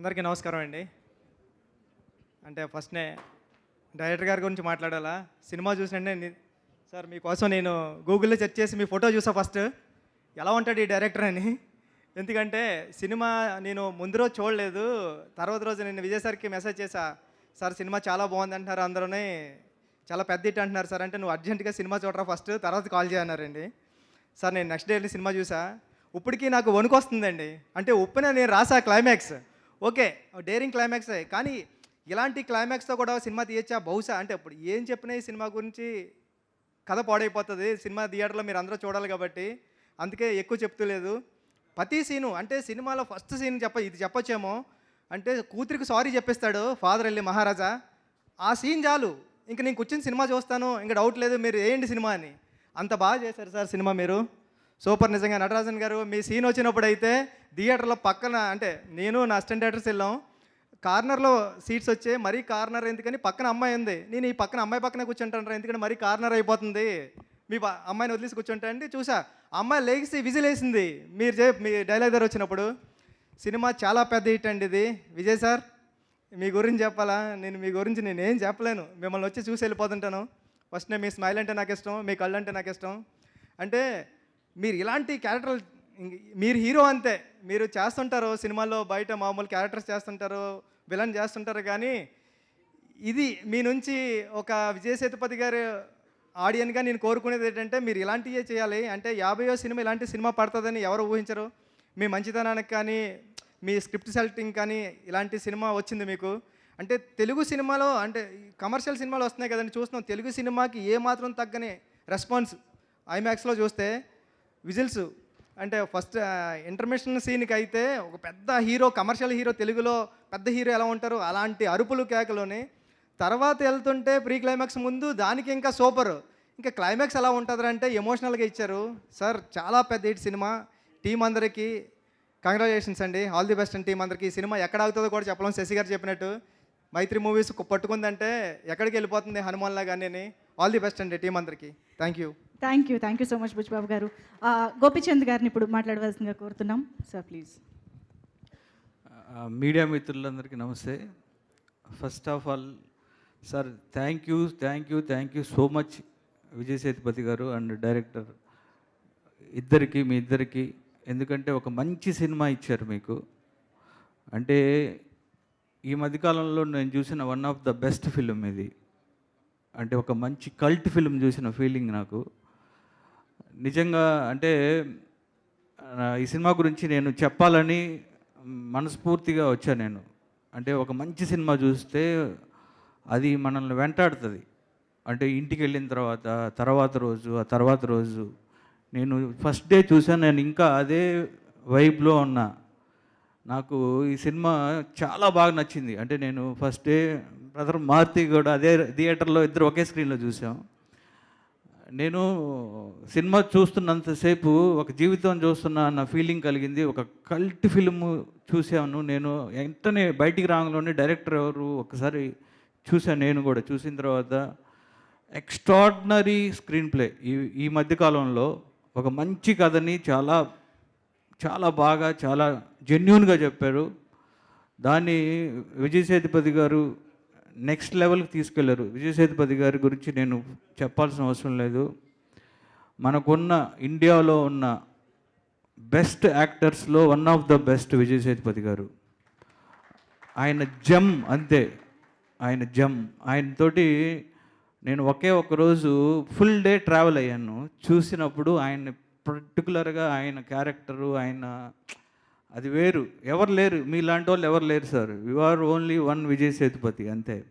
అందరికీ నమస్కారం అండి. అంటే ఫస్ట్నే డైరెక్టర్ గారి గురించి మాట్లాడాలా? సినిమా చూసినండి సార్ మీకోసం నేను గూగుల్లో సెర్చ్ చేసి మీ ఫోటో చూసా ఫస్ట్. ఎలా ఉంటాడు ఈ డైరెక్టర్ అని? ఎందుకంటే సినిమా నేను ముందు రోజు చూడలేదు. తర్వాత రోజు నేను విజయసార్కి మెసేజ్ చేశా సార్ సినిమా చాలా బాగుంది అంటున్నారు అందరూనే. చాలా పెద్ద ఇట్ అంటున్నారు సార్ అంటే నువ్వు అర్జెంటుగా సినిమా చూడరా ఫస్ట్ తర్వాత కాల్ చేయన్నారండి సార్ నేను నెక్స్ట్ డే వెళ్ళి సినిమా చూసా. ఇప్పటికీ నాకు వణుకు వస్తుందండి. అంటే ఉప్పున నేను రాసా క్లైమాక్స్. Okay daring climax. కానీ ఇలాంటి క్లైమాక్స్తో కూడా సినిమా తీయచ్చా? బహుశా అంటే ఇప్పుడు ఏం చెప్పినా ఈ సినిమా గురించి కథ పాడైపోతుంది. సినిమా థియేటర్లో మీరు అందరూ చూడాలి కాబట్టి అందుకే ఎక్కువ చెప్తలేదు ప్రతి సీను అంటే సినిమాలో ఫస్ట్ సీన్ చెప్ప ఇది చెప్పొచ్చేమో. అంటే కూతురికి సారీ చెప్పేస్తాడు ఫాదర్ వెళ్ళి మహారాజా. ఆ సీన్ చాలు. ఇంక నేను కూర్చొని సినిమా చూస్తాను. ఇంకా డౌట్ లేదు మీరు వేయండి సినిమా అని. అంత బాగా చేశారు సార్ సినిమా మీరు. సూపర్ నిజంగా నటరాజన్ గారు మీ సీన్ వచ్చినప్పుడు అయితే థియేటర్లో పక్కన అంటే నేను నా అసిస్టెంట్ డైరెక్టర్స్ వెళ్ళాం. కార్నర్లో సీట్స్ వచ్చే మరీ కార్నర్ ఎందుకని పక్కన అమ్మాయి ఉంది. నేను ఈ పక్కన అమ్మాయి పక్కన కూర్చుంటాను ఎందుకంటే మరీ కార్నర్ అయిపోతుంది. మీ అమ్మాయిని వదిలేసి కూర్చుంటా అండి చూసా అమ్మాయి లేచి విజిల్ వేసింది. మీరు చే మీ డైలాగ్ దగ్గర వచ్చినప్పుడు. సినిమా చాలా పెద్ద హిట్ అండి ఇది. విజయ్ సార్ మీ గురించి చెప్పాలా? నేను మీ గురించి నేను ఏం చెప్పలేను. మిమ్మల్ని వచ్చి చూసి వెళ్ళిపోతుంటాను. ఫస్ట్ నేను మీ స్మైల్ అంటే నాకు ఇష్టం మీ కళ్ళు అంటే నాకు ఇష్టం. అంటే మీరు ఇలాంటి క్యారెక్టర్ మీరు హీరో అంతే. మీరు చేస్తుంటారు సినిమాల్లో బయట మామూలు క్యారెక్టర్స్ చేస్తుంటారు విలన్ చేస్తుంటారు కానీ ఇది మీ నుంచి ఒక విజయ సేతుపతి గారు ఆడియన్గా నేను కోరుకునేది ఏంటంటే మీరు ఇలాంటివే చేయాలి. అంటే యాభైయో సినిమా ఇలాంటి సినిమా పడుతుందని ఎవరు ఊహించరు. మీ మంచితనానికి కానీ మీ స్క్రిప్ట్ సెలెక్టింగ్ కానీ ఇలాంటి సినిమా వచ్చింది మీకు. అంటే తెలుగు సినిమాలో అంటే కమర్షియల్ సినిమాలు వస్తున్నాయి కదండి చూస్తున్నాం. తెలుగు సినిమాకి ఏ మాత్రం తగ్గని రెస్పాన్స్ ఐమాక్స్లో చూస్తే విజిల్స్. అంటే ఫస్ట్ ఇంటర్మేషన్ సీన్కి అయితే ఒక పెద్ద హీరో కమర్షియల్ హీరో తెలుగులో పెద్ద హీరో ఎలా ఉంటారు అలాంటి అరుపులు కేకలోని. తర్వాత వెళ్తుంటే ప్రీ క్లైమాక్స్ ముందు దానికి ఇంకా సూపర్. ఇంకా క్లైమాక్స్ ఎలా ఉంటుంది అంటే ఎమోషనల్గా ఇచ్చారు. సార్ చాలా పెద్ద హిట్ సినిమా. టీం అందరికీ కంగ్రాచులేషన్స్ అండి. All the best and team అందరికీ. ఈ సినిమా ఎక్కడ ఆగుతుందో కూడా చెప్పలేం. శశి గారు చెప్పినట్టు. మైత్రి మూవీస్ పట్టుకుందంటే ఎక్కడికి వెళ్ళిపోతుంది హనుమాన్లా కానీ ఆల్ ది బెస్ట్ అండి టీం అందరికీ. Thank you thank you thank you so much Buchibabu గారు. గోపిచంద్ గారిని ఇప్పుడు మాట్లాడవలసిందిగా కోరుతున్నాం. సార్ ప్లీజ్ మీడియా మిత్రులందరికీ నమస్తే. First of all sir thank you thank you thank you so much Vijay Sethupathi గారు అండ్ డైరెక్టర్ ఇద్దరికి మీ ఇద్దరికి ఎందుకంటే ఒక మంచి సినిమా ఇచ్చారు మీకు. అంటే ఈ మధ్యకాలంలో నేను చూసిన one of the best film ఇది. అంటే ఒక మంచి కల్ట్ ఫిలిం చూసిన ఫీలింగ్ నాకు. నిజంగా అంటే ఈ సినిమా గురించి నేను చెప్పాలని మనస్ఫూర్తిగా వచ్చాను నేను. అంటే ఒక మంచి సినిమా చూస్తే అది మనల్ని వెంటాడుతుంది. అంటే ఇంటికి వెళ్ళిన తర్వాత తర్వాత రోజు ఆ తర్వాత రోజు నేను ఫస్ట్ డే చూశాను నేను ఇంకా అదే వైబ్లో ఉన్నా. నాకు ఈ సినిమా చాలా బాగా నచ్చింది. అంటే నేను ఫస్ట్ డే బ్రదర్ మారుతి కూడా అదే థియేటర్లో ఇద్దరు ఒకే స్క్రీన్లో చూసాం. నేను సినిమా చూస్తున్నంతసేపు ఒక జీవితం చూస్తున్నా అన్న ఫీలింగ్ కలిగింది. ఒక కల్ట్ ఫిల్మ్ చూశాను నేను. వెంటనే బయటికి రాగానే డైరెక్టర్ ఎవరు ఒకసారి చూశాను నేను కూడా. చూసిన తర్వాత ఎక్స్ట్రాడినరీ స్క్రీన్ ప్లే. ఈ ఈ మధ్యకాలంలో ఒక మంచి కథని చాలా చాలా బాగా చాలా జెన్యున్గా చెప్పారు. దాన్ని విజయ్ సేతుపతి గారు నెక్స్ట్ లెవెల్కి తీసుకెళ్ళారు. విజయసేతుపతి గారి గురించి నేను చెప్పాల్సిన అవసరం లేదు. మనకున్న ఇండియాలో ఉన్న best యాక్టర్స్లో one of the best Vijay Sethupathi గారు. ఆయన జమ్ అంతే. ఆయన జమ్. ఆయనతోటి నేను ఒకే ఒక రోజు ఫుల్ డే ట్రావెల్ అయ్యాను. చూసినప్పుడు ఆయన పర్టికులర్గా ఆయన క్యారెక్టరు ఆయన అది వేరు. ఎవరు లేరు. మీలాంటి వాళ్ళు ఎవరు లేరు sir you are only one Vijay Sethupathi అంతే.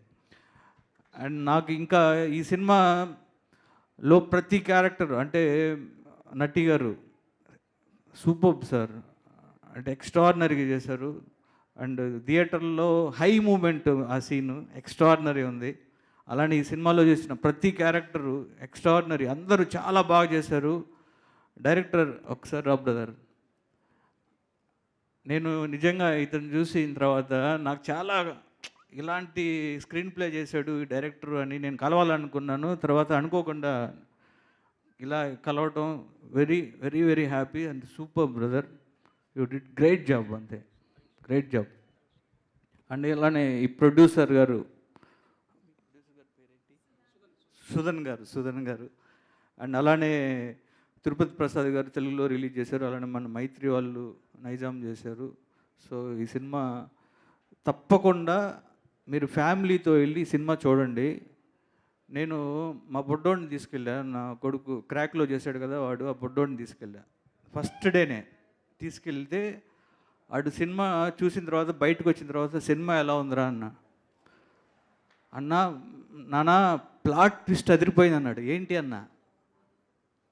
అండ్ నాకు ఇంకా ఈ సినిమాలో ప్రతి క్యారెక్టర్ అంటే నటి గారు సూపర్ సార్ అంటే ఎక్స్ట్రాడినరీగా చేశారు. అండ్ థియేటర్లో హై మూమెంట్ ఆ సీను ఎక్స్ట్రాడినరీ ఉంది. అలానే ఈ సినిమాలో చేసిన ప్రతి క్యారెక్టరు ఎక్స్ట్రాడినరీ అందరూ చాలా బాగా చేశారు. డైరెక్టర్ ఒకసారి రా బ్రదర్ నేను నిజంగా ఇతను చూసిన తర్వాత నాకు చాలా ఇలాంటి స్క్రీన్ ప్లే చేశాడు ఈ డైరెక్టర్ అని నేను కలవాలనుకున్నాను. తర్వాత అనుకోకుండా ఇలా కలవటం very very very happy and super brother you did great job అంతే. గ్రేట్ జాబ్ అండ్ ఇలానే ఈ ప్రొడ్యూసర్ గారు సుధన్ గారు సుధన్ గారు. అండ్ అలానే తిరుపతి ప్రసాద్ గారు తెలుగులో రిలీజ్ చేశారు. అలానే మన మైత్రి వాళ్ళు నైజాం చేశారు. సో ఈ సినిమా తప్పకుండా మీరు ఫ్యామిలీతో వెళ్ళి సినిమా చూడండి. నేను మా బొడ్డోడిని తీసుకెళ్ళా. నా కొడుకు క్రాక్లో చేశాడు కదా వాడు ఆ బొడ్డోడిని తీసుకెళ్ళా. ఫస్ట్ డేనే తీసుకెళ్తే వాడు సినిమా చూసిన తర్వాత బయటకు వచ్చిన తర్వాత సినిమా ఎలా ఉందిరా అన్న. అన్న నానా ప్లాట్ ట్విస్ట్ అదిరిపోయింది అన్నాడు. ఏంటి అన్నా?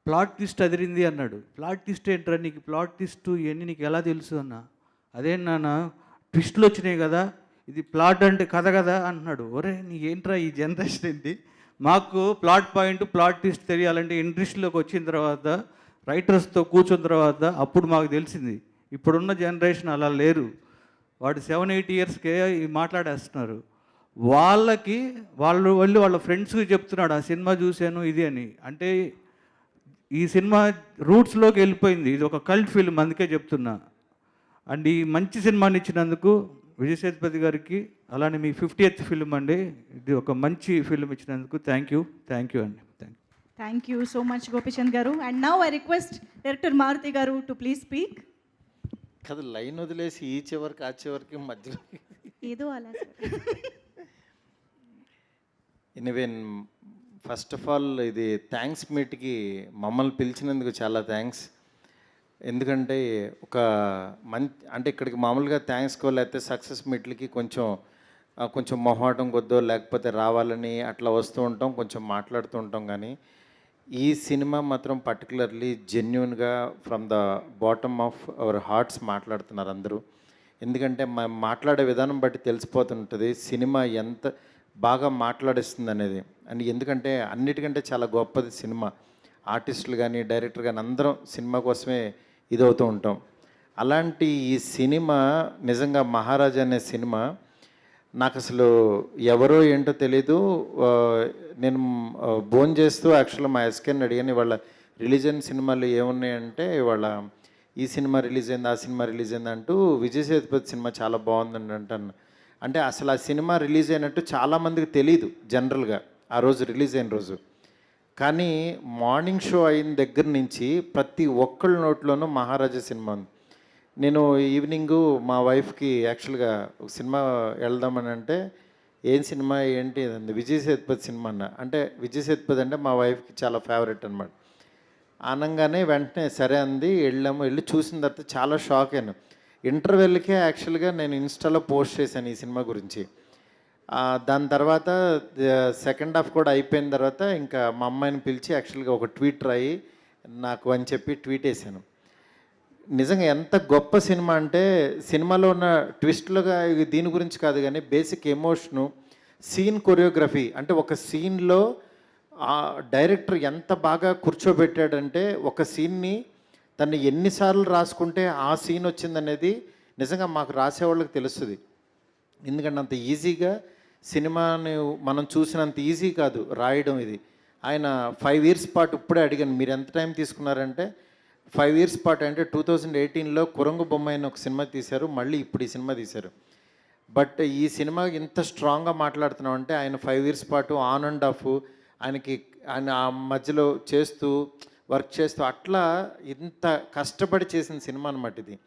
ప్లాట్ ట్విస్ట్ అదిరింది అన్నాడు. ప్లాట్ ట్విస్ట్ ఏంట్రా నీకు? ప్లాట్ ట్విస్ట్ ఇవన్నీ నీకు ఎలా తెలుసు అన్న? అదే నాన్న ట్విస్ట్లు వచ్చినాయి కదా ఇది ప్లాట్ అంటే కథ కదా అంటున్నాడు. ఒరే నీకేంట్రా ఏంట్రా ఈ జనరేషన్ ఏంటి మాకు ప్లాట్ పాయింట్ ప్లాట్ ట్విస్ట్ తెలియాలంటే ఇండస్ట్రీలోకి వచ్చిన తర్వాత రైటర్స్తో కూర్చున్న తర్వాత అప్పుడు మాకు తెలిసింది. ఇప్పుడున్న జనరేషన్ అలా లేరు. వాడు సెవెన్ ఎయిట్ ఇయర్స్కే మాట్లాడేస్తున్నారు. వాళ్ళకి వాళ్ళు వెళ్ళి వాళ్ళ ఫ్రెండ్స్కి చెప్తున్నాడు ఆ సినిమా చూశాను ఇది అని. అంటే ఈ సినిమా రూట్స్లోకి వెళ్ళిపోయింది. ఇది ఒక కల్ట్ ఫిల్మ్ అందుకే చెప్తున్నా. అండ్ ఈ మంచి సినిమాని ఇచ్చినందుకు విజయ్ సేతుపతి గారికి అలానే మీ ఫిఫ్టీ ఎత్ ఫిల్మ్ అండి. ఇది ఒక మంచి ఫిల్మ్ ఇచ్చినందుకు థ్యాంక్ యూ థ్యాంక్ యూ అండి. Thank you thank you so much Gopichand గారు. And now I request director Maruthi గారు టు ప్లీజ్ స్పీక్ కదా లైన్ వదిలేసి ఈ చివరికి ఆ చివరికి మధ్యలో. ఏదో అలా ఎనివే ఫస్ట్ ఆఫ్ ఆల్ ఇది థ్యాంక్స్ మీట్కి మమ్మల్ని పిలిచినందుకు చాలా థ్యాంక్స్. ఎందుకంటే ఒక మంచి అంటే ఇక్కడికి మామూలుగా థ్యాంక్స్ కో లేకపోతే సక్సెస్ మీట్లకి కొంచెం కొంచెం మొహాటం కొద్దో లేకపోతే రావాలని అట్లా వస్తూ ఉంటాం కొంచెం మాట్లాడుతూ ఉంటాం కానీ ఈ సినిమా మాత్రం పర్టికులర్లీ జెన్యున్గా from the bottom of our hearts మాట్లాడుతున్నారు అందరూ. ఎందుకంటే మా మాట్లాడే విధానం బట్టి తెలిసిపోతుంటుంది సినిమా ఎంత బాగా మాట్లాడిస్తుంది అనేది అండ్ ఎందుకంటే అన్నిటికంటే చాలా గొప్పది సినిమా. ఆర్టిస్టులు కానీ డైరెక్టర్ కానీ అందరం సినిమా కోసమే ఇదవుతూ ఉంటాం. అలాంటి ఈ సినిమా నిజంగా మహారాజా అనే సినిమా నాకు అసలు ఎవరో ఏంటో తెలీదు. నేను బోన్ చేస్తూ యాక్చువల్గా మా ఎస్కేని అడిగాను వాళ్ళ రిలీజన్ సినిమాలు ఏమున్నాయంటే వాళ్ళ ఈ సినిమా రిలీజ్ అయింది ఆ సినిమా రిలీజ్ అయింది అంటూ విజయ్ సేతుపతి సినిమా చాలా బాగుందండి అంటాను అంటే అసలు ఆ సినిమా రిలీజ్ అయినట్టు చాలామందికి తెలియదు జనరల్గా. ఆ రోజు రిలీజ్ అయిన రోజు. కానీ మార్నింగ్ షో అయిన దగ్గర నుంచి ప్రతి ఒక్కళ్ళ నోట్లోనూ మహారాజా సినిమా ఉంది. నేను ఈవినింగ్ మా వైఫ్కి యాక్చువల్గా ఒక సినిమా వెళ్దామని అంటే ఏం సినిమా? ఏంటి? అంది. విజయ్ సేతుపతి సినిమా అన్న. అంటే విజయ్ సేతుపతి అంటే మా వైఫ్కి చాలా ఫేవరెట్ అనమాట అనగానే వెంటనే సరే అంది వెళ్ళాము. వెళ్ళి చూసిన తర్వాత చాలా షాక్ అయ్యాను ఇంటర్వెల్కే యాక్చువల్గా నేను ఇన్స్టాలో పోస్ట్ చేశాను ఈ సినిమా గురించి. దాని తర్వాత సెకండ్ హాఫ్ కూడా అయిపోయిన తర్వాత ఇంకా మా అమ్మాయిని పిలిచి యాక్చువల్గా ఒక ట్వీట్ రాయి నాకు అని చెప్పి ట్వీట్ వేసాను నిజంగా ఎంత గొప్ప సినిమా అంటే సినిమాలో ఉన్న ట్విస్ట్లుగా దీని గురించి కాదు కానీ బేసిక్ ఎమోషను సీన్ కొరియోగ్రఫీ అంటే ఒక సీన్లో ఆ డైరెక్టర్ ఎంత బాగా కూర్చోబెట్టాడంటే ఒక సీన్ని తను ఎన్నిసార్లు రాసుకుంటే ఆ సీన్ వచ్చిందనేది నిజంగా మాకు రాసేవాళ్ళకి తెలుస్తుంది. ఎందుకంటే అంత ఈజీగా సినిమాని మనం చూసినంత ఈజీ కాదు రాయడం ఇది. ఆయన ఫైవ్ ఇయర్స్ పాటు ఇప్పుడే అడిగాను మీరు ఎంత టైం తీసుకున్నారంటే? ఫైవ్ ఇయర్స్ పాటు అంటే టూ థౌజండ్ ఎయిటీన్లో కురంగు బొమ్మ అయిన ఒక సినిమా తీశారు మళ్ళీ ఇప్పుడు ఈ సినిమా తీశారు. బట్ ఈ సినిమా ఇంత స్ట్రాంగ్గా మాట్లాడుతున్నాం అంటే ఆయన ఫైవ్ ఇయర్స్ పాటు ఆన్ అండ్ ఆఫ్ ఆయనకి ఆయన ఆ మధ్యలో చేస్తూ వర్క్ చేస్తూ అట్లా ఇంత కష్టపడి చేసిన సినిమా అనమాట ఇది.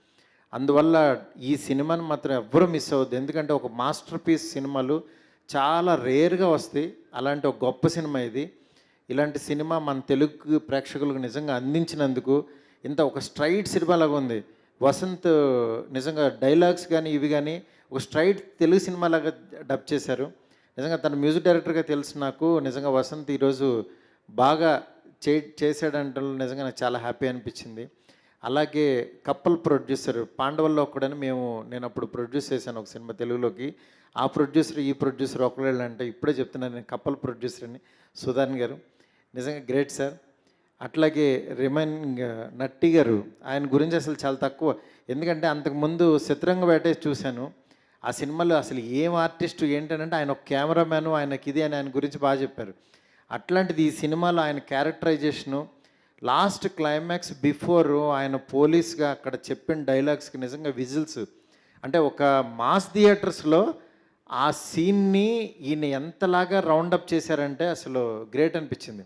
అందువల్ల ఈ సినిమాని మాత్రం ఎవ్వరూ మిస్ అవ్వద్దు. ఎందుకంటే ఒక మాస్టర్ పీస్ సినిమాలు చాలా రేర్గా వస్తాయి. అలాంటి ఒక గొప్ప సినిమా ఇది. ఇలాంటి సినిమా మన తెలుగు ప్రేక్షకులకు నిజంగా అందించినందుకు ఇంత ఒక స్ట్రైట్ సినిమా లాగా ఉంది. వసంత్ నిజంగా డైలాగ్స్ కానీ ఇవి కానీ ఒక స్ట్రైట్ తెలుగు సినిమా లాగా డబ్ చేశారు. నిజంగా తన మ్యూజిక్ డైరెక్టర్గా తెలుసు నాకు నిజంగా వసంత్ ఈరోజు బాగా చే చేసాడంటే నిజంగా నాకు చాలా హ్యాపీ అనిపించింది. అలాగే కప్పల్ ప్రొడ్యూసర్ పాండవల్లో ఒకడని మేము నేను అప్పుడు ప్రొడ్యూస్ చేశాను ఒక సినిమా తెలుగులోకి. ఆ ప్రొడ్యూసర్ ఈ ప్రొడ్యూసర్ ఒకళ్ళు అంటే ఇప్పుడే చెప్తున్నాను నేను కప్పల్ ప్రొడ్యూసర్ అని సుధాన్ గారు. నిజంగా గ్రేట్ సార్. అట్లాగే రిమైనింగ్ నట్టి గారు ఆయన గురించి అసలు చాలా తక్కువ. ఎందుకంటే అంతకుముందు శత్రంగ వేటే చూశాను. ఆ సినిమాలో అసలు ఏం ఆర్టిస్టు ఏంటంటే ఆయన ఒక కెమెరామ్యాన్ ఆయనకి ఇది అని ఆయన గురించి బాగా చెప్పారు. అట్లాంటిది ఈ సినిమాలో ఆయన క్యారెక్టరైజేషను లాస్ట్ క్లైమాక్స్ బిఫోర్ ఆయన పోలీస్గా అక్కడ చెప్పిన డైలాగ్స్కి నిజంగా విజిల్స్. అంటే ఒక మాస్ థియేటర్స్లో ఆ సీన్ని ఈయన ఎంతలాగా రౌండప్ చేశారంటే అసలు గ్రేట్ అనిపించింది.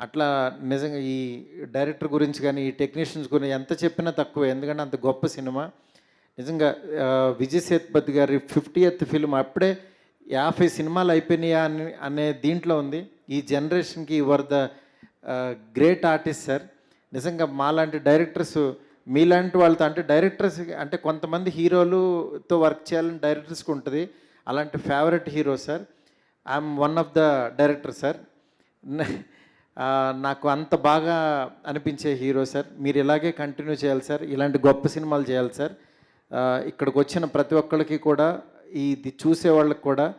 అట్లా నిజంగా ఈ డైరెక్టర్ గురించి కానీ ఈ టెక్నీషియన్స్ గురించి ఎంత చెప్పినా తక్కువ ఎందుకంటే అంత గొప్ప సినిమా. నిజంగా విజయ్ సేతుపతి గారి ఫిఫ్టీ ఎత్ ఫిల్మ్ అప్పుడే యాభై సినిమాలు అయిపోయినాయా అని అనే దీంట్లో ఉంది. ఈ జనరేషన్కి were the great artist sir నిజంగా మాలాంటి డైరెక్టర్స్ మీలాంటి వాళ్ళతో అంటే డైరెక్టర్స్ అంటే కొంతమంది హీరోలుతో వర్క్ చేయాలని డైరెక్టర్స్కి ఉంటుంది. అలాంటి favourite hero sir I'm one of the director sir నాకు అంత బాగా అనిపించే హీరో సార్ మీరు ఇలాగే కంటిన్యూ చేయాలి సార్ ఇలాంటి గొప్ప సినిమాలు చేయాలి సార్ ఇక్కడికి వచ్చిన ప్రతి ఒక్కరికి కూడా ఇది చూసే వాళ్ళకి కూడా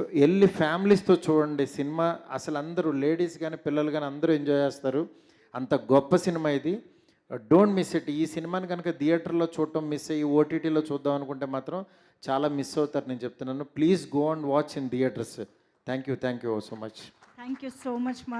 వెళ్ళి ఫ్యామిలీస్తో చూడండి సినిమా. అసలు అందరూ లేడీస్ కానీ పిల్లలు కానీ అందరూ ఎంజాయ్ చేస్తారు. అంత గొప్ప సినిమా ఇది. Don't miss it. ఈ సినిమాని కనుక థియేటర్లో చూడటం మిస్ అయ్యి ఓటీటీలో చూద్దాం అనుకుంటే మాత్రం చాలా మిస్ అవుతారు నేను చెప్తున్నాను. Please go and watch in theatres. Thank you thank you so much. Thank you so much